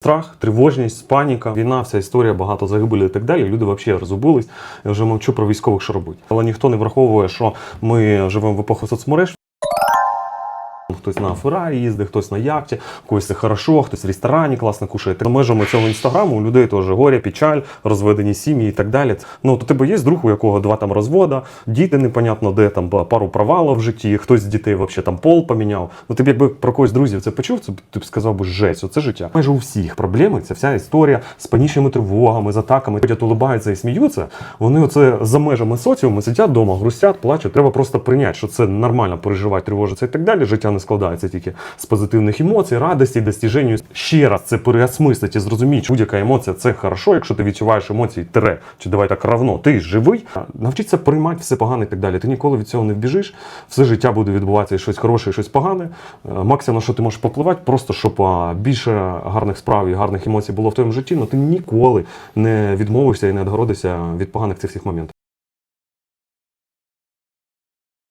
Страх, тривожність, паніка, війна, вся історія, багато загибелі і так далі. Люди взагалі розубились. Я вже мовчу про військових, що робить. Але ніхто не враховує, що ми живемо в епоху соцмереж. Хтось на Феррарі їздить, хтось на яхті, когось це хорошо, хтось в ресторані класно кушає. За межами цього інстаграму у людей теж горя, печаль, розведені сім'ї і так далі. Ну, то тебе є друг, у якого два там розвода, діти непонятно де, там пару провалів в житті, хтось з дітей взагалі там пол поміняв. Ну ти б якби про когось друзів це почув, це ти б сказав би жесть, оце життя. Майже у всіх проблеми, ця вся історія з панічними тривогами, з атаками. Ходять, улибаються і сміються. Вони оце за межами соціуму сидять вдома, грустять, плачуть. Треба просто прийняти, що це нормально переживати, тривожитися і так далі. Життя не складається тільки з позитивних емоцій, радості, достіжень. Ще раз це переосмислити і зрозуміти, що будь-яка емоція це хорошо, якщо ти відчуваєш емоції, тире, чи давай так равно, ти живий, навчитися приймати все погане і так далі. Ти ніколи від цього не вбіжиш, все життя буде відбуватися і щось хороше, і щось погане. Е, Максимум, на що ти можеш попливати, просто щоб більше гарних справ і гарних емоцій було в твоєму житті, але ти ніколи не відмовишся і не відгородишся від поганих цих всіх моментів.